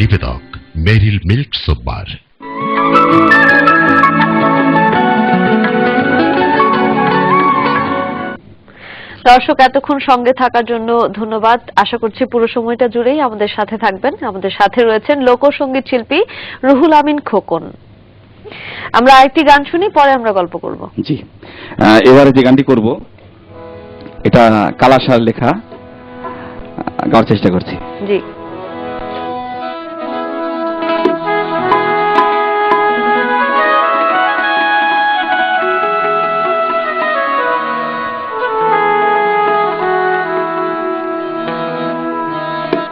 নিবেদক মেরিল milk সোপবার দর্শক এতক্ষণ সঙ্গে থাকার জন্য ধন্যবাদ। আশা করছি পুরো সময়টা জুড়েই আমাদের সাথে থাকবেন। আমাদের সাথে রয়েছেন লোকসঙ্গীত শিল্পী রুহুল আমিন খোকন। আমরা আরেকটি গান শুনি পরে আমরা গল্প করব। জি। এবারে যে গানটি করব এটা কালাসার লেখা গাওয়ার চেষ্টা করছি। জি।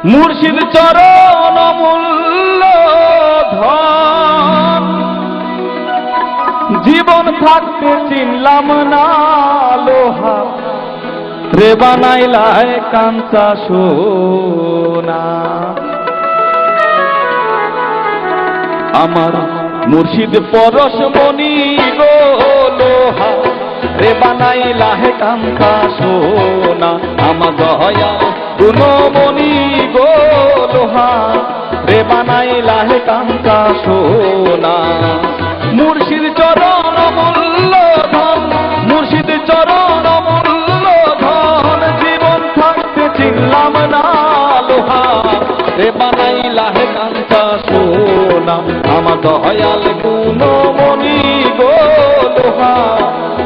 মুর্শিদ চরণ মূল্য ধন। জীবন থাকতে চিনলাম না লোহা। রে বানাইলায় কাঞ্চা সোনা। আমার মুর্শিদ পরশ মনি লোহা। রে বানাইলা হে কান্তা সোনা। আমার দয়া গুণমণি গো লোহা, রে বানাইলা হে কান্তা সোনা। মুর্শিদ চরণ মূল্য ধন, মুর্শিদ চরণ মূল্য ধন, জীবন থাকতে চিনলাম না লোহা। রে বানাইলা হে কান্তা সোনা, আমার দয়াল গুণমণি গো লোহা,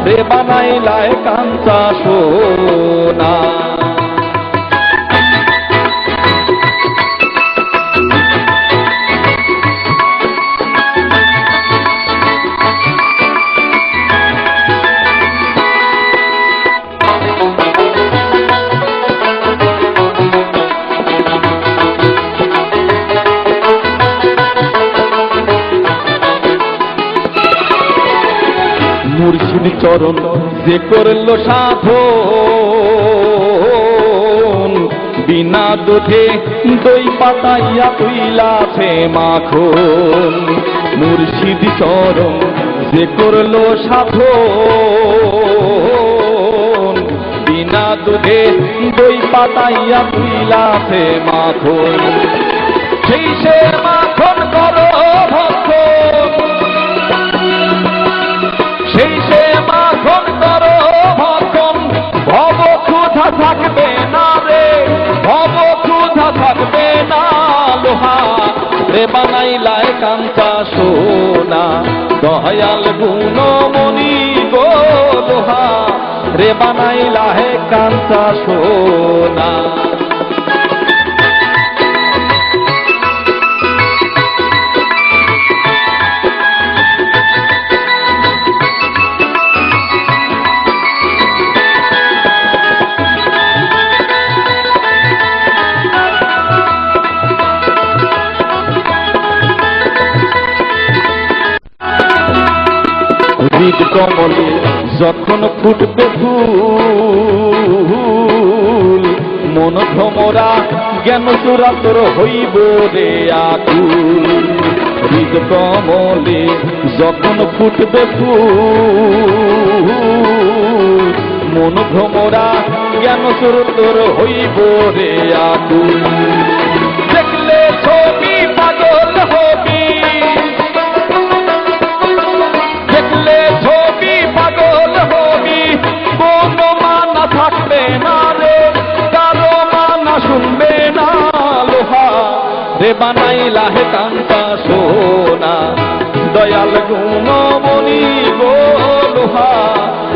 রে বানাইলা হে কান্তা সোনা। মুর্শিদ চরণ যে করল সাধন। বিনা দুধে দই পাতাইয়া তুইলাছে মাখন। মুর্শিদ চরণ যে করল সাধন। বিনা দুধে দই পাতাইয়া তুইলাছে মাখন। সেই সে মাখন রে বানাইলায় কান্তা সোনা দয়াল গুণমণি গো দোহা রে বানাইলাহে কান্তা সোনা। হৃদ কমলে যখন ফুটবে ফুল, মন ভ্রমরা জ্ঞান চূড়া তোর হইব রে আকুল। হৃদ কমলে যখন ফুটবে ফুল, মন ভ্রমরা জ্ঞান চূড় তোর হইব রে বানাইলা হে কান্তা সোনা। দয়াল গুণমণি গো লোহা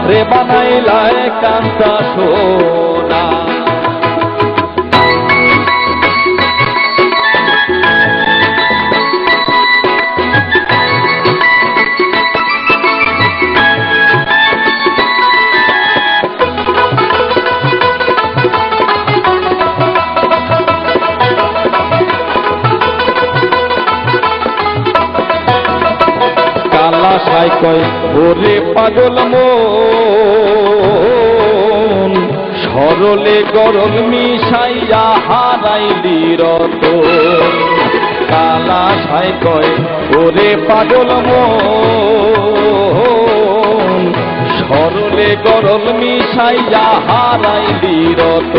রে বানাইলা হে কান্তা সোনা। কয় ওরে পাগল মন। সরলে গরল মিশাইয়া হারাইলি রত কালা সাই কয়, ওরে পাগল মন। সরলে গরল মিশাইয়া হারাইলি রত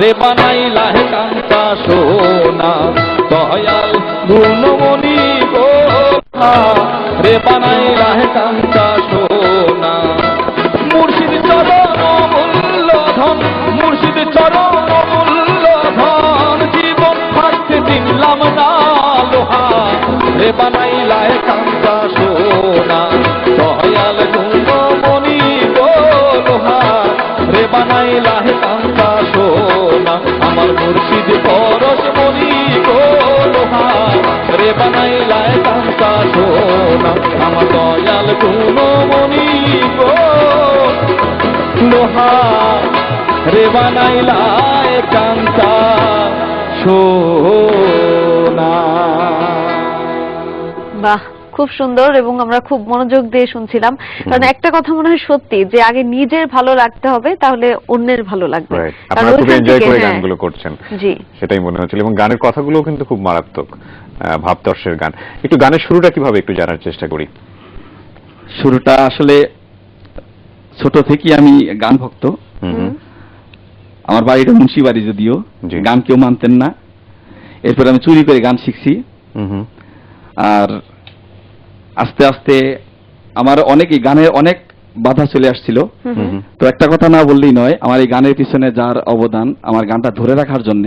রে বানাইলা হে কান্তা সোনা। দয়াল গুণমণি গো রে বানাইলা হে কান্তা সোনা। মুর্শিদ চরণ মূল্য ধন মুর্শিদ চরণ মূল্য ধন জীবন থাকতে দিলাম না লোহা। রে বানাইলা হে কান্তা সোনা, দয়াল গুণমণি গো লোহা রে বানাইলা হে রে বানাইলা হে কান্তা সোনা। আমার দয়াল গুণমণি গো। লোহা রে বানাইলায় কান্তা সোনা। বাহ খুব সুন্দর এবং আমরা খুব মনোযোগ দিয়ে শুনছিলাম। কারণ একটা কথা মনে হয় সত্যি যে আগে নিজের ভালো লাগতে হবে তাহলে অন্যের ভালো লাগবে। আপনারা খুব এনজয় করে হ্যাঁ, গানগুলো করছেন। জি। সেটাই মনে হচ্ছিল। এবং গানের কথাগুলোও কিন্তু খুব মারাত্মক আহ, ভাবতর্ষের গান। একটু গানের শুরুটা কীভাবে একটু জানার চেষ্টা করি? শুরুটা আসলে ছোট থেকেই আমি গান ভক্ত। আমার বাড়িটা মুন্সিবাড়ি যদিও। গান কেউ মানতেন না। এরপর আমি চুরি করে গান শিখছি। আর আস্তে আস্তে আমার অনেক এই গানের অনেক বাধা চলে আসছিল। তো একটা কথা না বললেই নয় আমার এই গানের পিছনে যার অবদান আমার গানটা ধরে রাখার জন্য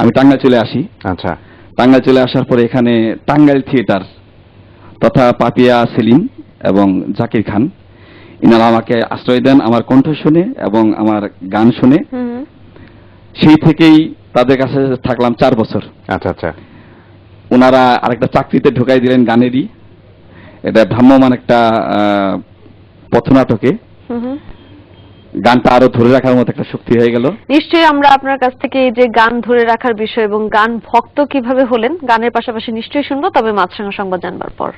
আমি টাঙ্গাইল চলে আসি। আচ্ছা। টাঙ্গাইল চলে আসার পরে এখানে টাঙ্গাইল থিয়েটার তথা পাপিয়া সেলিম এবং জাকির খান ইনারা আমাকে আশ্রয় দেন আমার কণ্ঠ শুনে এবং আমার গান শুনে। সেই থেকেই তাদের কাছে থাকলাম চার বছর। আচ্ছা আচ্ছা। ওনারা আরেকটা চাকরিতে ঢুকাই দিলেন গানেরই। এটা ভ্রাম্যমান একটা পথনাটকে। গানটা আরও ধরে রাখার মতো একটা শক্তি হয়ে গেল। নিশ্চয়ই আমরা আপনার কাছ থেকে এই যে গান ধরে রাখার বিষয় এবং গান ভক্ত কীভাবে হলেন গানের পাশাপাশি নিশ্চয়ই শুনব তবে মাছরাঙা সংবাদ জানবার পর।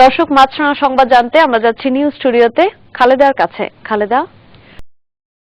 দর্শক মাছরাঙা সংবাদ জানতে আমরা যাচ্ছি নিউজ স্টুডিওতে। খালেদার কাছে। খালেদা?